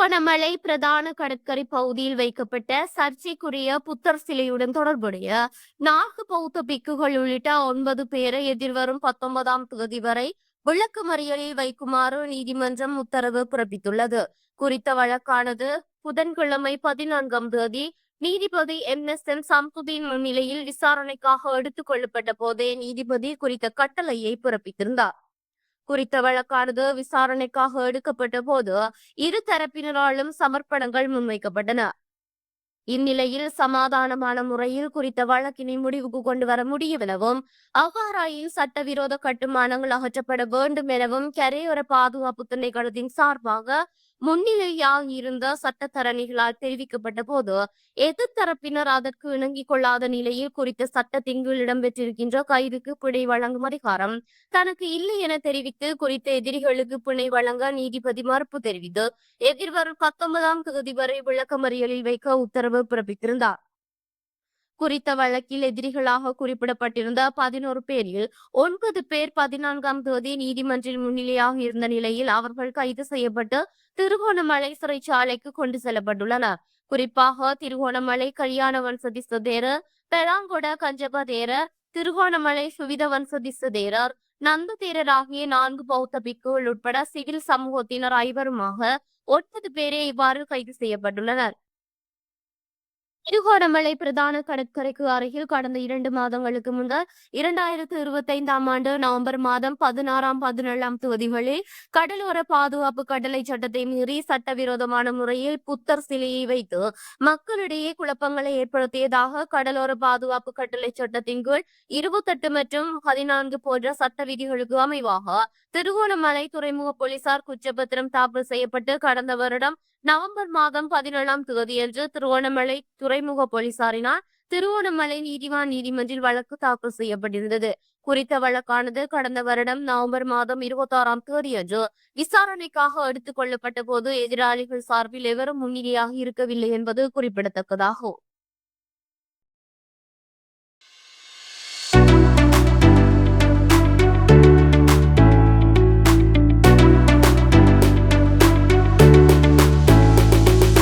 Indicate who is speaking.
Speaker 1: திருகோணமலை பிரதான கடற்கரை பகுதியில் வைக்கப்பட்ட சர்ச்சைக்குரிய புத்தர் சிலையுடன் தொடர்புடைய நான்கு பௌத்த பிக்குகள் உள்ளிட்ட ஒன்பது பேரை எதிர்வரும் பத்தொன்பதாம் தேதி வரை விளக்கமறியலில் வைக்குமாறு நீதிமன்றம் உத்தரவு பிறப்பித்துள்ளது. குறித்த வழக்கானது புதன்கிழமை பதினான்காம் தேதி நீதிபதி எம். எஸ். எம். சம்சுதீன் முன்னிலையில் விசாரணைக்காக எடுத்துக் கொள்ளப்பட்ட போதே நீதிபதி குறித்த கட்டளையை பிறப்பித்திருந்தார். குறித்த வழக்கானது விசாரணைக்காக எடுக்கப்பட்ட போது இரு தரப்பினராலும் சமர்ப்பணங்கள் முன்வைக்கப்பட்டன. இந்நிலையில் சமாதானமான முறையில் குறித்த வழக்கினை முடிவுக்கு கொண்டு வர முடியும் எனவும் அவ்வாறாயின் சட்டவிரோத கட்டுமானங்கள் அகற்றப்பட வேண்டும் எனவும் கரையோர பாதுகாப்பு திணைக்களத்தின் சார்பாக முன்னிலையால் இருந்த சட்டத்தரணிகளால் தெரிவிக்கப்பட்ட போது எதிர்த்தரப்பினர் அதற்கு இணங்கிக் கொள்ளாத நிலையில் குறித்த சட்டத்தின் கீழ் இடம்பெற்றிருக்கின்ற கைதுக்கு பிணை வழங்கும் அதிகாரம் தனக்கு இல்லை என தெரிவித்து குறித்த எதிரிகளுக்கு பிணை வழங்க நீதிபதி மறுப்பு தெரிவித்து எதிர்வரும் பத்தொன்பதாம் தேதி வரை விளக்கமறியலில் வைக்க உத்தரவு பிறப்பித்திருந்தார். குறித்த வழக்கில் எதிரிகளாக குறிப்பிடப்பட்டிருந்த பதினோரு பேரில் ஒன்பது பேர் பதினான்காம் தேதி நீதிமன்றில் முன்னிலையாக இருந்த நிலையில் அவர்கள் கைது செய்யப்பட்டு திருகோணமலை சிறைச்சாலைக்கு கொண்டு செல்லப்பட்டுள்ளனர். குறிப்பாக திருகோணமலை கல்யாண வன்சதி சுதேரர் பெலாங்கொட கஞ்சபதேரர் திருகோணமலை சுவித வன்சதி சுதேரர் நந்த தேரர் ஆகிய நான்கு பௌத்த பிக்குகள் உட்பட சிவில் சமூகத்தினர் ஐவருமாக ஒன்பது பேரே இவ்வாறு கைது செய்யப்பட்டுள்ளனர். திருகோணமலை பிரதான கடற்கரைக்கு அருகில் கடந்த இரண்டு மாதங்களுக்கு முன்னர் இரண்டாயிரத்து இருபத்தைந்தாம் ஆண்டு நவம்பர் மாதம் பதினாறாம் பதினேழாம் தொகுதிகளில் கடலோர பாதுகாப்பு கடலை சட்டத்தை மீறி சட்டவிரோதமான முறையில் புத்தர் சிலையை வைத்து மக்களிடையே குழப்பங்களை ஏற்படுத்தியதாக கடலோர பாதுகாப்பு கட்டளை சட்டத்தின் கீழ் இருபத்தெட்டு மற்றும் பதினான்கு போன்ற சட்ட விதிகளுக்கு அமைவாக திருகோணமலை துறைமுக போலீசார் குற்றப்பத்திரம் தாக்கல் செய்யப்பட்டு கடந்த வருடம் நவம்பர் மாதம் பதினேழாம் தேதியன்று திருவோணமலை துறைமுக போலீசாரினால் திருவோணமலை நீதிவான் நீதிமன்றில் வழக்கு தாக்கல் செய்யப்பட்டிருந்தது. குறித்த வழக்கானது கடந்த வருடம் நவம்பர் மாதம் இருபத்தி ஆறாம் தேதியன்று விசாரணைக்காக எடுத்துக் கொள்ளப்பட்ட போது எதிராளிகள் சார்பில் எவரும் முன்னிலையாக இருக்கவில்லை என்பது குறிப்பிடத்தக்கதாகும்.